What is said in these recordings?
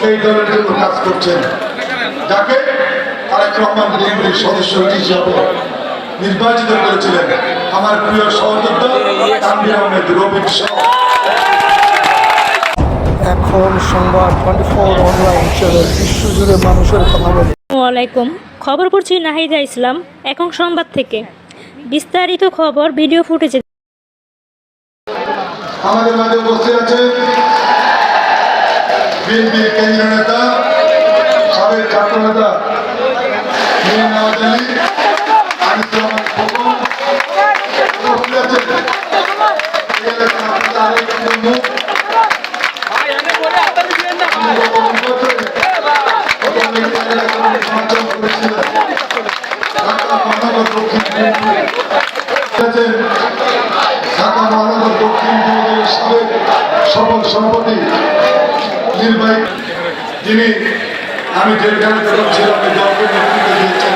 এই দলের জন্য কাজ করছেন যাকে তারেক রহমান বিএনপির সদস্য হিসাবে নির্বাচিত করেছিলেন আমার প্রিয় সহযোদ্ধা আহমেদ রবিন এখন সংবাদ টোয়েন্টি ফোর অনলাইন চ্যানেল বিশ্বজুড়ে মানুষের কথা বলে। ওয়ালাইকুম খবর পড়ছি নাহিদা ইসলাম এখন সংবাদ থেকে। বিস্তারিত খবর ভিডিও ফুটেজে আমাদের মাঝে উপস্থিত আছেন বিএনপির কেন্দ্রীয় নেতা সাবেক ছাত্র নেতা। ঢাকা মহানগর দক্ষিণ সাবেক সফল সভাপতি সুধীর ভাই, যিনি আমি জেলখানে যখন ছিলাম দলকে নেতৃত্ব দিয়েছেন,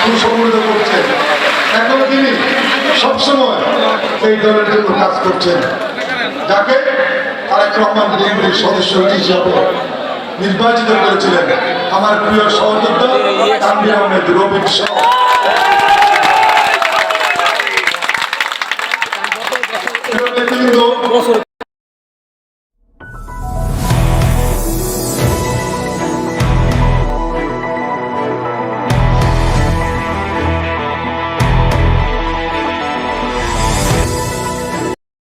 সুসংগঠিত করছেন। এখন তিনি সবসময় এই দলের জন্য কাজ করছেন। যাকে আরেক রহমান বিএনপির সদস্য হিসাবে নির্বাচিত করেছিলেন, আমার প্রিয় সহযোদ্ধা তানবির আহমেদ রবিন শাহ